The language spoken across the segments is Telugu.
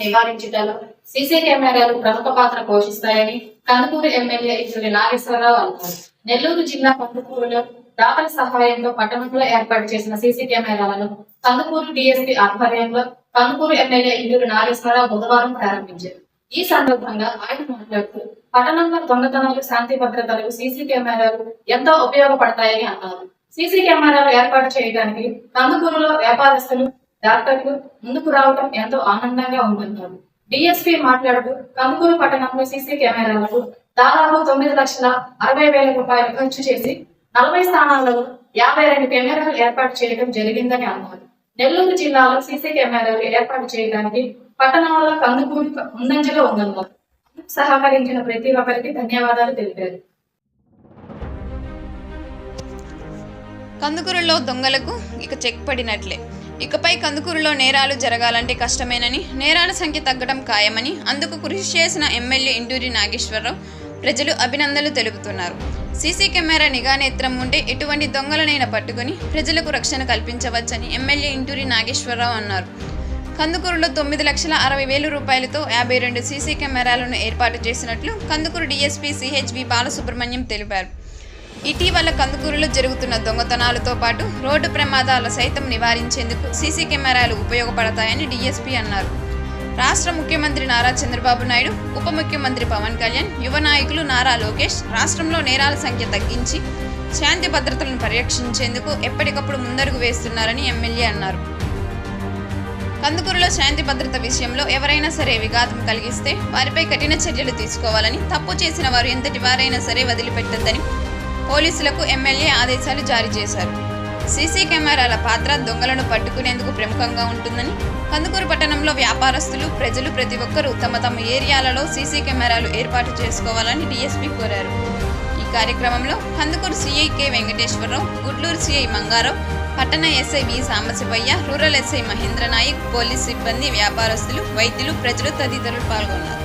నివారించటంలో సీసీ కెమెరాలు ప్రముఖ పాత్ర పోషిస్తాయని కందుకూరు ఎమ్మెల్యే ఇచ్చుడి నాగేశ్వరరావు అన్నారు నెల్లూరు జిల్లా కందుకూరులో దాతల సహాయంతో పట్టణంలో ఏర్పాటు చేసిన సీసీ కెమెరాలను కందుకూరు డిఎస్పీ ఆధ్వర్యంలో కందుకూరు ఎమ్మెల్యే ఇందూరు నాగేశ్వరరావు బుధవారం ప్రారంభించారు. ఈ సందర్భంగా ఆయన మాట్లాడుతూ పట్టణంలో దొంగతనాలు శాంతి భద్రతలకు సీసీ కెమెరాలు ఎంతో ఉపయోగపడతాయని అన్నారు. సీసీ కెమెరాలు ఏర్పాటు చేయడానికి కందుకూరులో వ్యాపారస్తులు డాక్టర్లు ముందుకు రావడం ఎంతో ఆనందంగా ఉంటున్నారు డిఎస్పీ మాట్లాడుతూ కందుకూరు పట్టణంలో సీసీ కెమెరాలకు దాదాపు తొమ్మిది లక్షల అరవై వేల రూపాయలు ఖర్చు చేసి నలభై స్థానాలలో యాభై రెండు కెమెరాలు ఏర్పాటు చేయడం జరిగిందని అన్నారు. నెల్లూరు జిల్లాలో సీసీ కెమెరాలు ఏర్పాటు చేయడానికి పట్టణంలో కందుకూరు ముందంజలో ఉందన్నారు. సహకరించిన ప్రతి ఒక్కరికి ధన్యవాదాలు తెలిపారు. కందుకూరులో దొంగలకు ఇక చెక్ పడినట్లే. ఇకపై కందుకూరులో నేరాలు జరగాలంటే కష్టమేనని నేరాల సంఖ్య తగ్గడం ఖాయమని అందుకు కృషి చేసిన ఎమ్మెల్యే ఇంటూరి నాగేశ్వరరావు ప్రజలు అభినందనలు తెలుపుతున్నారు. సీసీ కెమెరా నిఘా నేత్రం ఉంటే ఎటువంటి దొంగలనైనా పట్టుకుని ప్రజలకు రక్షణ కల్పించవచ్చని ఎమ్మెల్యే ఇంటూరి నాగేశ్వరరావు అన్నారు. కందుకూరులో తొమ్మిది లక్షల అరవై వేల రూపాయలతో యాభై రెండు సీసీ కెమెరాలను ఏర్పాటు చేసినట్లు కందుకూరు డీఎస్పీ సిహెచ్వి బాలసుబ్రహ్మణ్యం తెలిపారు. ఇటీవల కందుకూరులో జరుగుతున్న దొంగతనాలతో పాటు రోడ్డు ప్రమాదాల సైతం నివారించేందుకు సీసీ కెమెరాలు ఉపయోగపడతాయని డీఎస్పీ అన్నారు. రాష్ట్ర ముఖ్యమంత్రి నారా చంద్రబాబు నాయుడు ఉప ముఖ్యమంత్రి పవన్ కళ్యాణ్ యువ నాయకులు నారా లోకేష్ రాష్ట్రంలో నేరాల సంఖ్య తగ్గించి శాంతి భద్రతలను పరిరక్షించేందుకు ఎప్పటికప్పుడు ముందడుగు వేస్తున్నారని ఎమ్మెల్యే అన్నారు. కందుకూరులో శాంతి భద్రత విషయంలో ఎవరైనా సరే విఘాతం కలిగిస్తే వారిపై కఠిన చర్యలు తీసుకోవాలని తప్పు చేసిన వారు ఎంతటి వారైనా సరే వదిలిపెట్టద్దని పోలీసులకు ఎమ్మెల్యే ఆదేశాలు జారీ చేశారు. సీసీ కెమెరాల పాత్ర దొంగలను పట్టుకునేందుకు ప్రముఖంగా ఉంటుందని కందుకూరు పట్టణంలో వ్యాపారస్తులు ప్రజలు ప్రతి ఒక్కరూ తమ తమ ఏరియాలలో సీసీ కెమెరాలు ఏర్పాటు చేసుకోవాలని డీఎస్పీ కోరారు. ఈ కార్యక్రమంలో Kandukur CI K Venkateswararao Gudlur CI Mangarao పట్టణ SI V Sambasivaiah rural SI Mahendra Nayak police సిబ్బంది వ్యాపారస్తులు వైద్యులు ప్రజలు తదితరులు పాల్గొన్నారు.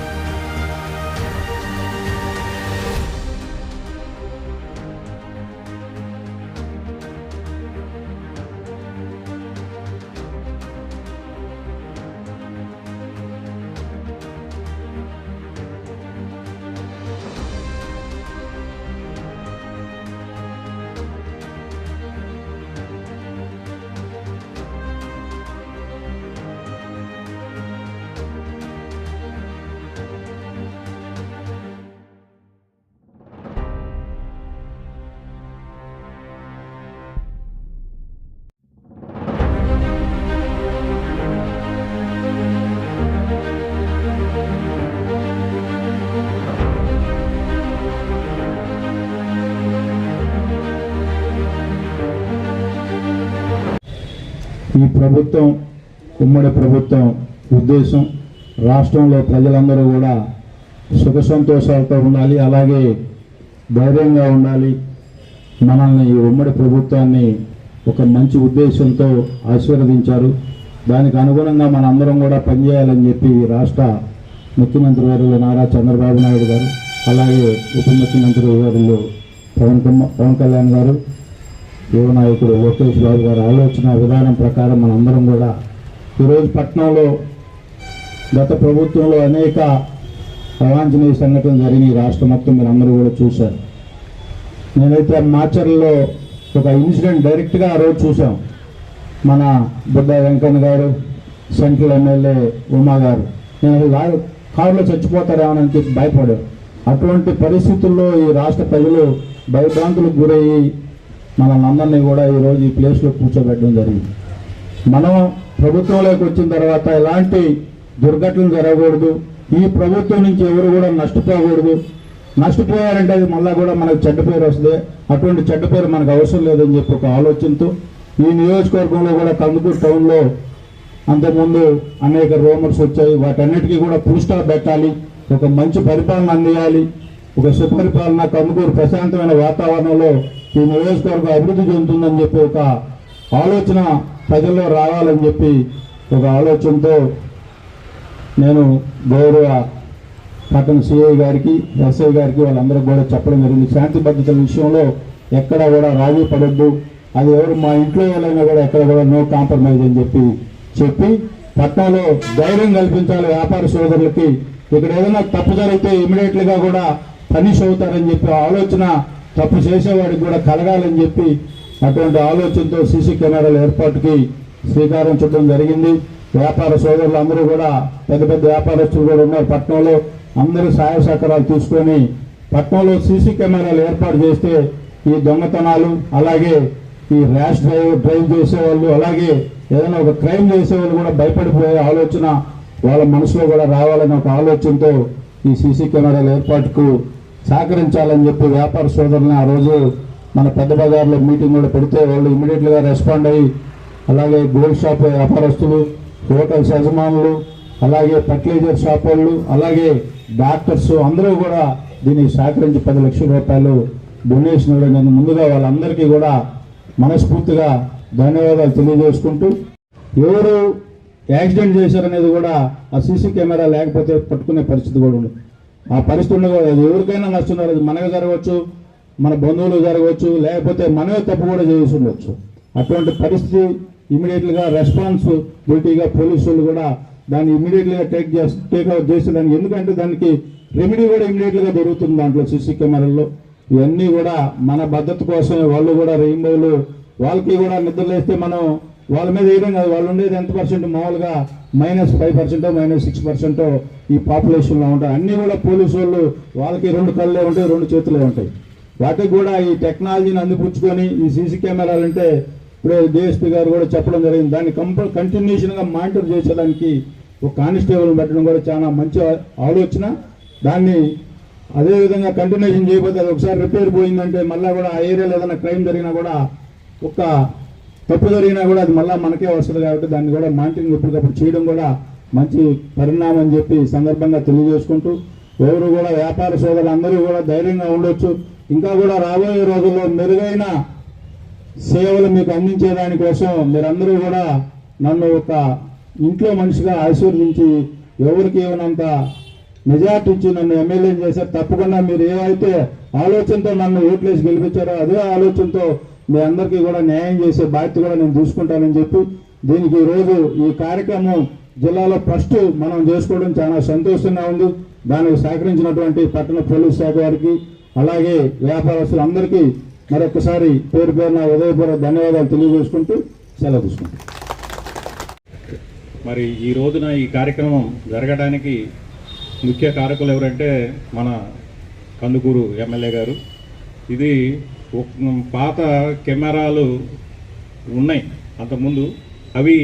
ప్రభుత్వం ఉమ్మడి ప్రభుత్వం ఉద్దేశం రాష్ట్రంలో ప్రజలందరూ కూడా సుఖ సంతోషాలతో ఉండాలి అలాగే ధైర్యంగా ఉండాలి. మనల్ని ఈ ఉమ్మడి ప్రభుత్వాన్ని ఒక మంచి ఉద్దేశంతో ఆశీర్వదించారు. దానికి అనుగుణంగా మనందరం కూడా పనిచేయాలని చెప్పి రాష్ట్ర ముఖ్యమంత్రి గారు నారా చంద్రబాబు నాయుడు గారు అలాగే ఉప ముఖ్యమంత్రి గారు పవన్ కుమార్ పవన్ కళ్యాణ్ గారు యువ నాయకుడు లోకేష్ బాబు గారి ఆలోచన విధానం ప్రకారం మనందరం కూడా ఈరోజు పట్నంలో గత ప్రభుత్వంలో అనేక అవాంఛనీయ సంఘటనలు జరిగినాయి. రాష్ట్ర మొత్తం మీరు అందరూ కూడా చూశారు. నేనైతే మాచర్లలో ఒక ఇన్సిడెంట్ డైరెక్ట్గా ఆ రోజు చూసాం మన బుడ్డ వెంకన్న గారు సెంట్రల్ ఎమ్మెల్యే ఉమా గారు. నేను అసలు కారులో చచ్చిపోతారేమోనని చెప్పి భయపడారు అటువంటి పరిస్థితుల్లో ఈ రాష్ట్ర ప్రజలు భయభ్రాంతులకు గురయ్యి మనల్ని అందరినీ కూడా ఈరోజు ఈ ప్లేస్లో కూర్చోబెట్టడం జరిగింది. మనం ప్రభుత్వంలోకి వచ్చిన తర్వాత ఎలాంటి దుర్ఘటనలు జరగకూడదు ఈ ప్రభుత్వం నుంచి ఎవరు కూడా నష్టపోకూడదు. నష్టపోయారంటే అది మళ్ళీ కూడా మనకు చెడ్డ పేరు వస్తుంది. అటువంటి చెడ్డ పేరు మనకు అవసరం లేదని చెప్పి ఒక ఆలోచనతో ఈ నియోజకవర్గంలో కూడా కందుకూరు టౌన్లో అంతకుముందు అనేక రూమర్స్ వచ్చాయి. వాటన్నిటికీ కూడా ఫుల్ పెట్టాలి. ఒక మంచి పరిపాలన అందియాలి. ఒక సుపరిపాలన కందుకూరు ప్రశాంతమైన వాతావరణంలో ఈ నియోజకవర్గం అభివృద్ధి చెందుతుందని చెప్పి ఒక ఆలోచన ప్రజల్లో రావాలని చెప్పి ఒక ఆలోచనతో నేను గౌరవ పట్టణ సిఐ గారికి ఎస్ఐ గారికి వాళ్ళందరూ కూడా చెప్పడం జరిగింది. శాంతి భద్రతల విషయంలో ఎక్కడ కూడా రాజీ పడొద్దు. అది ఎవరు మా ఇంట్లో వాళ్ళైనా కూడా ఎక్కడ కూడా నో కాంప్రమైజ్ అని చెప్పి చెప్పి పట్టణంలో ధైర్యం కల్పించాలి వ్యాపార సోదరులకి. ఇక్కడ ఏదైనా తప్పు జరిగితే ఇమీడియట్లీగా కూడా పనిష్ అవుతారని చెప్పి ఆలోచన తప్పు చేసేవాడికి కూడా కలగాలని చెప్పి అటువంటి ఆలోచనతో సీసీ కెమెరాల ఏర్పాటుకి శ్రీకారం చుట్టడం జరిగింది. వ్యాపార సోదరులు అందరూ కూడా పెద్ద పెద్ద వ్యాపారస్తులు కూడా ఉన్నారు పట్టణంలో. అందరూ సహాయ సహకారాలు తీసుకొని పట్టణంలో సీసీ కెమెరాలు ఏర్పాటు చేస్తే ఈ దొంగతనాలు అలాగే ఈ ర్యాష్ డ్రైవ్ డ్రైవ్ చేసేవాళ్ళు అలాగే ఏదైనా ఒక క్రైమ్ చేసేవాళ్ళు కూడా భయపడిపోయే ఆలోచన వాళ్ళ మనసులో కూడా రావాలనే ఒక ఆలోచనతో ఈ సీసీ కెమెరాల ఏర్పాటుకు సహకరించాలని చెప్పి వ్యాపార సోదరులను ఆ రోజు మన పెద్ద బజార్లో మీటింగ్ కూడా పెడితే వాళ్ళు ఇమీడియట్గా రెస్పాండ్ అయ్యి అలాగే గోల్డ్ షాప్ వ్యాపారస్తులు హోటల్స్ యజమానులు అలాగే ఫర్టిలైజర్ షాప్ వాళ్ళు అలాగే డాక్టర్స్ అందరూ కూడా దీనికి సహకరించి పది లక్షల రూపాయలు డొనేషన్ ఇవ్వడం జరిగింది. ముందుగా వాళ్ళందరికీ కూడా మనస్ఫూర్తిగా ధన్యవాదాలు తెలియజేసుకుంటూ ఎవరు యాక్సిడెంట్ చేశారనేది కూడా ఆ సీసీ కెమెరా లేకపోతే పట్టుకునే పరిస్థితి కూడా ఉంది ఆ పరిస్థితి ఉండదు ఎవరికైనా నష్టం జరగదు. మనకు జరగవచ్చు మన బంధువులు జరగవచ్చు లేకపోతే మనమే తప్పు కూడా చేసి ఉండొచ్చు. అటువంటి పరిస్థితి ఇమీడియట్గా రెస్పాన్సిబిలిటీగా పోలీసులు కూడా దాన్ని ఇమీడియట్గా టేక్ చేసి టేక్అవుట్ చేసి దానికి ఎందుకంటే దానికి రెమెడీ కూడా ఇమీడియట్గా దొరుకుతుంది దాంట్లో సీసీ కెమెరాల్లో. ఇవన్నీ కూడా మన భద్రత కోసమే. వాళ్ళు కూడా రెయిన్బోలు వాళ్ళకి కూడా నిద్రలేస్తే మనం వాళ్ళ మీద వేయడం కాదు. వాళ్ళు ఉండేది ఎంత పర్సెంట్ మామూలుగా మైనస్ ఫైవ్ పర్సెంటో మైనస్ సిక్స్ పర్సెంటో ఈ పాపులేషన్లో ఉంటాయి. అన్నీ కూడా పోలీసు వాళ్ళు వాళ్ళకి రెండు కళ్ళే ఉంటాయి రెండు చేతులే ఉంటాయి. వాటికి కూడా ఈ టెక్నాలజీని అందిపుచ్చుకొని ఈ సీసీ కెమెరాలు అంటే ఇప్పుడే డిఎస్పీ గారు కూడా చెప్పడం జరిగింది. దాన్ని కంపల్ కంటిన్యూషన్గా మానిటర్ చేసేదానికి ఒక కానిస్టేబుల్ పెట్టడం కూడా చాలా మంచి ఆలోచన. దాన్ని అదేవిధంగా కంటిన్యూషన్ చేయకపోతే అది ఒకసారి రిపేర్ పోయిందంటే మళ్ళీ కూడా ఆ ఏరియాలో ఏదైనా క్రైమ్ జరిగినా కూడా ఒక తప్పు జరిగినా కూడా అది మళ్ళీ మనకే వస్తుంది కాబట్టి దాన్ని కూడా మానిటరింగ్ ఎప్పటికప్పుడు చేయడం కూడా మంచి పరిణామం అని చెప్పి సందర్భంగా తెలియజేసుకుంటూ ఎవరు కూడా వ్యాపార సోదరులు అందరూ కూడా ధైర్యంగా ఉండొచ్చు. ఇంకా కూడా రాబోయే రోజుల్లో మెరుగైన సేవలు మీకు అందించే దానికోసం మీరందరూ కూడా నన్ను ఒక ఇంట్లో మనిషిగా ఆశీర్వదించి ఎవరికి ఇవ్వనంత మెజార్టీ ఇచ్చి నన్ను ఎమ్మెల్యేని చేశారు. తప్పకుండా మీరు ఏవైతే ఆలోచనతో నన్ను ఓట్లేసి గెలిపించారో అదే ఆలోచనతో మీ అందరికీ కూడా న్యాయం చేసే బాధ్యత కూడా నేను చూసుకుంటానని చెప్పి దీనికి ఈరోజు రోజు ఈ కార్యక్రమం జిల్లాలో ఫస్ట్ మనం చేసుకోవడం చాలా సంతోషంగా ఉంది. దానికి సహకరించినటువంటి పట్టణ పోలీస్ శాఖ వారికి అలాగే వ్యాపారస్తులందరికీ మరొకసారి పేరు పేరున ఉదయపూర్వ ధన్యవాదాలు తెలియజేసుకుంటూ సెలవు తీసుకుంటాం మరి ఈ రోజున ఈ కార్యక్రమం జరగడానికి ముఖ్య కారకులు ఎవరంటే మన కందుకూరు ఎమ్మెల్యే గారు ఇది పాత కెమెరాలు ఉన్నాయి అంతకుముందు. అవి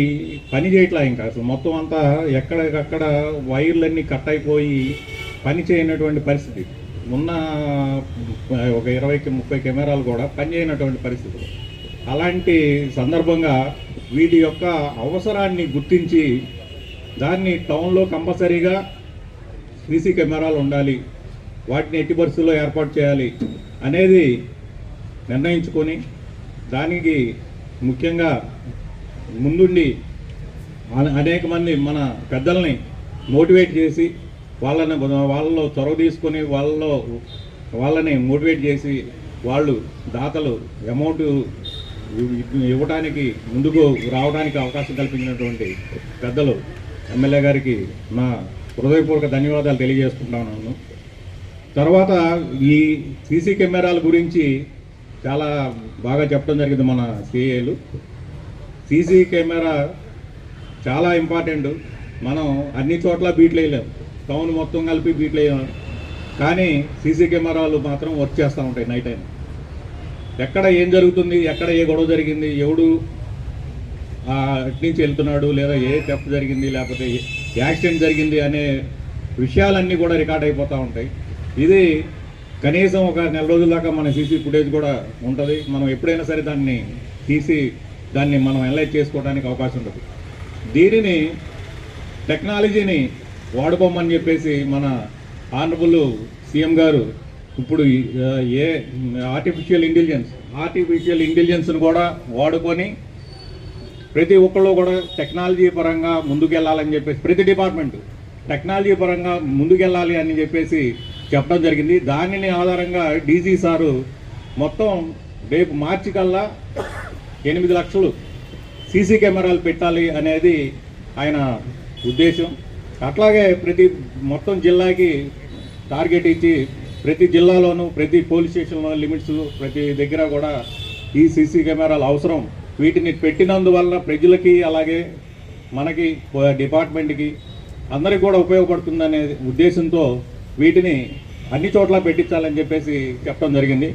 పని చేయట్లా ఇంకా. అసలు మొత్తం అంతా ఎక్కడికక్కడ వైర్లన్నీ కట్ అయిపోయి పని చేయనటువంటి పరిస్థితి. ఉన్న ఒక ఇరవై ముప్పై కెమెరాలు కూడా పనిచేయనటువంటి పరిస్థితులు అలాంటి సందర్భంగా వీటి యొక్క అవసరాన్ని గుర్తించి దాన్ని టౌన్లో కంపల్సరీగా సీసీ కెమెరాలు ఉండాలి. వాటిని ఎట్టి పరిస్థితుల్లో ఏర్పాటు చేయాలి. అనేది నిర్ణయించుకొని దానికి ముఖ్యంగా ముందుండి అనేక మంది మన పెద్దల్ని మోటివేట్ చేసి వాళ్ళని వాళ్ళలో చొరవ తీసుకొని వాళ్ళలో వాళ్ళని మోటివేట్ చేసి వాళ్ళు దాతలు అమౌంట్ ఇవ్వడానికి ముందుకు రావడానికి అవకాశం కల్పించినటువంటి పెద్దలు ఎమ్మెల్యే గారికి నా హృదయపూర్వక ధన్యవాదాలు తెలియజేసుకుంటాను తర్వాత ఈ సీసీ కెమెరాల గురించి చాలా బాగా చెప్పడం జరిగింది మన సిఏలు. సీసీ కెమెరా చాలా ఇంపార్టెంట్. మనం అన్ని చోట్ల బీట్లు వేయలేము టౌన్ మొత్తం కలిపి బీట్లు వేయలేము కానీ సీసీ కెమెరాలు మాత్రం వర్క్ చేస్తూ ఉంటాయి నైట్ అయినా ఎక్కడ ఏం జరుగుతుంది ఎక్కడ ఏ గొడవ జరిగింది ఎవడు ఆ, అటు నుంచి వెళ్తున్నాడు లేదా ఏ తప్పు జరిగింది లేకపోతే యాక్సిడెంట్ జరిగింది అనే విషయాలన్నీ కూడా రికార్డ్ అయిపోతూ ఉంటాయి. ఇది కనీసం ఒక నెల రోజుల దాకా మన సీసీ ఫుటేజ్ కూడా ఉంటుంది. మనం ఎప్పుడైనా సరే దాన్ని తీసి దాన్ని మనం అనలైజ్ చేసుకోవడానికి అవకాశం ఉంటుంది దీనిని టెక్నాలజీని వాడుకోమని చెప్పేసి మన ఆనరబుల్ సీఎం గారు ఇప్పుడు ఏ ఆర్టిఫిషియల్ ఇంటెలిజెన్స్ ఆర్టిఫిషియల్ ఇంటెలిజెన్స్ను కూడా వాడుకొని ప్రతి ఒక్కళ్ళు కూడా టెక్నాలజీ పరంగా ముందుకెళ్ళాలని చెప్పేసి ప్రతి డిపార్ట్మెంట్ టెక్నాలజీ పరంగా ముందుకెళ్ళాలి అని చెప్పేసి చెప్పడం జరిగింది. దానిని ఆధారంగా డీజీ సారు మొత్తం రేపు మార్చి కల్లా ఎనిమిది లక్షలు సీసీ కెమెరాలు పెట్టాలి అనేది ఆయన ఉద్దేశం. అట్లాగే ప్రతి మొత్తం జిల్లాకి టార్గెట్ ఇచ్చి ప్రతి జిల్లాలోనూ ప్రతి పోలీస్ స్టేషన్లో లిమిట్స్ ప్రతి దగ్గర కూడా ఈ సీసీ కెమెరాలు అవసరం. వీటిని పెట్టినందువల్ల ప్రజలకి అలాగే మనకి డిపార్ట్మెంట్కి అందరికి కూడా ఉపయోగపడుతుందనే ఉద్దేశంతో వీటిని అన్ని చోట్ల పెట్టించాలని చెప్పేసి చెప్పడం జరిగింది.